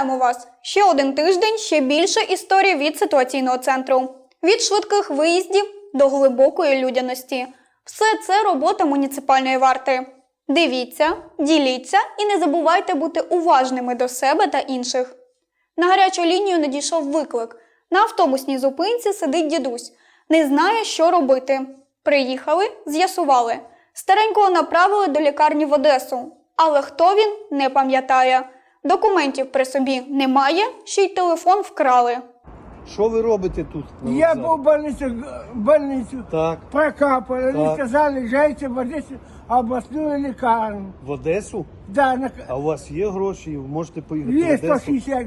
Вітаємо вас! Ще один тиждень, ще більше історій від ситуаційного центру. Від швидких виїздів до глибокої людяності. Все це робота муніципальної варти. Дивіться, діліться і не забувайте бути уважними до себе та інших. На гарячу лінію надійшов виклик. На автобусній зупинці сидить дідусь. Не знає, що робити. Приїхали, з'ясували. Старенького направили до лікарні в Одесу. Але хто він, не пам'ятає. Документів при собі немає, ще й телефон вкрали. Що ви робите тут? на Я вокзалі? был в больнице, в больницу Так, прокапали. Они Так. сказали, езжайте в Одессу областную лекарню. в Одесу? Да, на... А у вас є гроші, ви можете поїхати есть в Одесу? 160.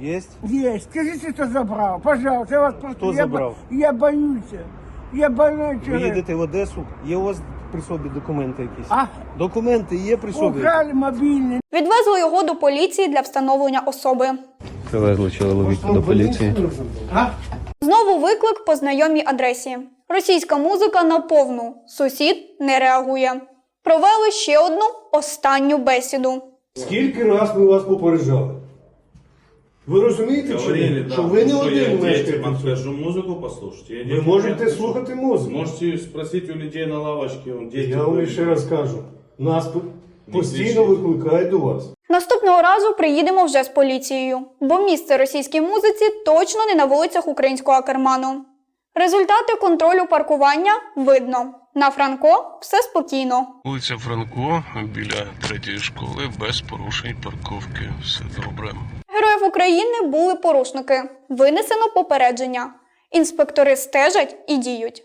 Є? Есть. Скажите, кто забрал. Пожалуйста, я вас просто... Кто я, забрал? бо- я боюсь. Я больной Ви человек. їдете в Одесу, є у вас при собі документи якісь? А? Документи є при собі? Украли мобильный. Відвезли його до поліції для встановлення особи. Привезли чоловіка до поліції. А? Знову виклик по знайомій адресі. Російська музика на повну. Сусід не реагує. Провели ще одну останню бесіду. Скільки раз ми вас попереджали? Ви розумієте, чи Говорили, ні? да. що ви не Что я один детям мешкаєте? откажу музыку послушать. Я Ви детям можете не слухати музику. Можете спросить у людей на лавочке. он дети Я вам ще раз кажу, нас постійно викликають до вас. Наступного разу приїдемо вже з поліцією, бо місце російській музиці точно не на вулицях українського Акерману. Результати контролю паркування видно. На Франко все спокійно. Вулиця Франко біля третьої школи без порушень парковки. Все добре. України були порушники. Винесено попередження. Інспектори стежать і діють.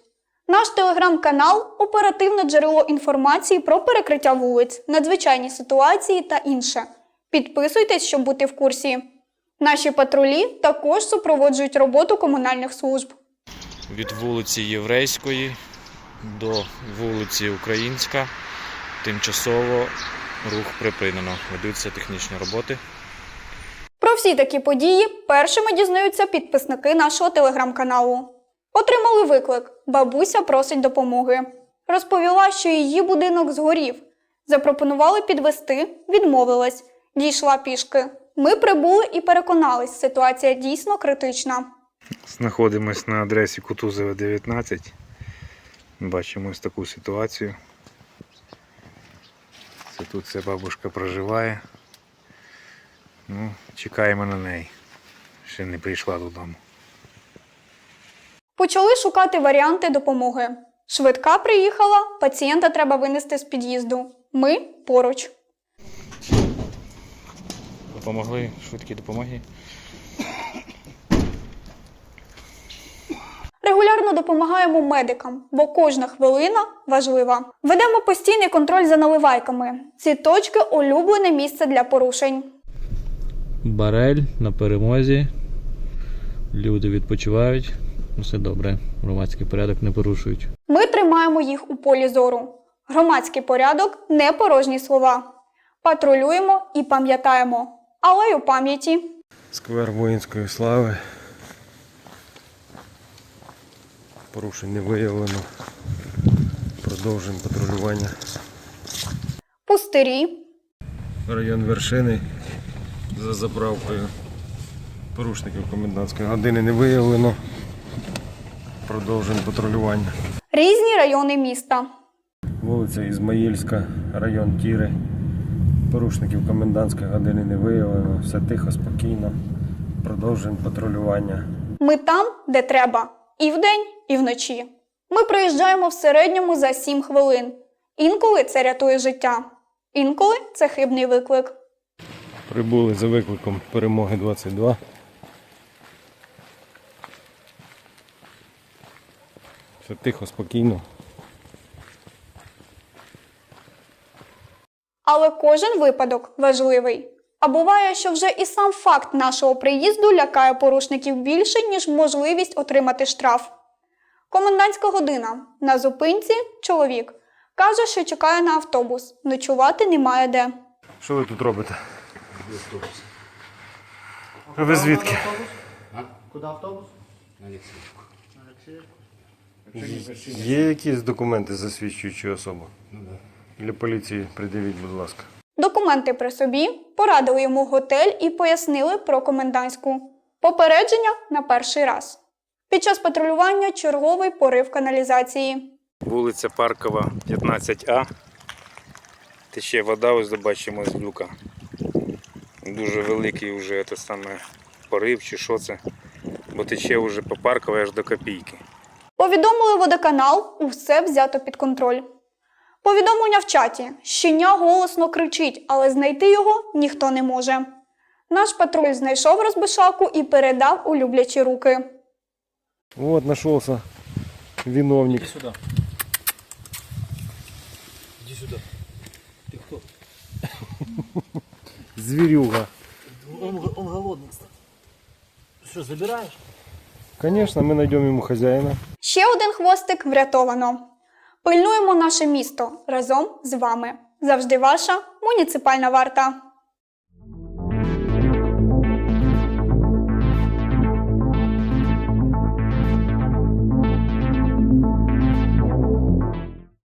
Наш телеграм-канал оперативне джерело інформації про перекриття вулиць, надзвичайні ситуації та інше. Підписуйтесь, щоб бути в курсі. Наші патрулі також супроводжують роботу комунальних служб. від вулиці Єврейської до вулиці Українська. Тимчасово рух припинено. Ведуться технічні роботи. Всі такі події першими дізнаються підписники нашого телеграм-каналу. Отримали виклик. Бабуся просить допомоги. Розповіла, що її будинок згорів. Запропонували підвести, відмовилась. Дійшла пішки. Ми прибули і переконались, ситуація дійсно критична. Знаходимось на адресі Кутузова 19. Бачимо ось таку ситуацію. Це тут ця бабушка проживає. Ну, чекаємо на неї. Ще не прийшла додому. Почали шукати варіанти допомоги. Швидка приїхала, пацієнта треба винести з під'їзду. Ми поруч. Допомогли швидкі допомоги. Регулярно допомагаємо медикам, бо кожна хвилина важлива. Ведемо постійний контроль за наливайками. Ці точки улюблене місце для порушень. Барель на перемозі. Люди відпочивають. Все добре. Громадський порядок не порушують. Ми тримаємо їх у полі зору. Громадський порядок не порожні слова. Патрулюємо і пам'ятаємо. Алею пам'яті. Сквер воїнської слави. Порушень не виявлено. Продовжуємо патрулювання. Пустирі. Район вершини за заправкою. Порушників комендантської години не виявлено. Продовжуємо патрулювання. Різні райони міста. Вулиця Ізмаїльська, район Тіри. Порушників комендантської години не виявлено. Все тихо, спокійно. Продовжуємо патрулювання. Ми там, де треба. І вдень, і вночі. Ми проїжджаємо в середньому за 7 хвилин. Інколи це рятує життя. Інколи це хибний виклик. Прибули за викликом перемоги 22. Все тихо, спокійно. Але кожен випадок важливий. А буває, що вже і сам факт нашого приїзду лякає порушників більше, ніж можливість отримати штраф. Комендантська година. На зупинці чоловік. Каже, що чекає на автобус. Ночувати немає де. Що ви тут робите? А ви звідки? Куди автобус? Є якісь документи засвідчуючі особу? Для поліції придивіть, будь ласка. Документи документи при собі, порадили йому готель і пояснили про комендантську. Попередження на перший раз. Під час патрулювання черговий порив каналізації. Вулиця Паркова, 15А. Тече вода, ось бачимо з люка. Дуже великий вже те саме порив чи що це. Бо тече вже по Парковій аж до копійки. Повідомили водоканал, усе взято під контроль. Повідомлення в чаті. Щеня голосно кричить, але знайти його ніхто не може. Наш патруль знайшов розбишаку і передав у люблячі руки. Вот нашелся виновник. сюди. Зверюга. Он, он голодный, кстати. Что, забираешь? Конечно, мы найдем ему хозяина. Ще один хвостик врятовано. Пильнуємо наше місто разом з вами. Завжди ваша муніципальна варта.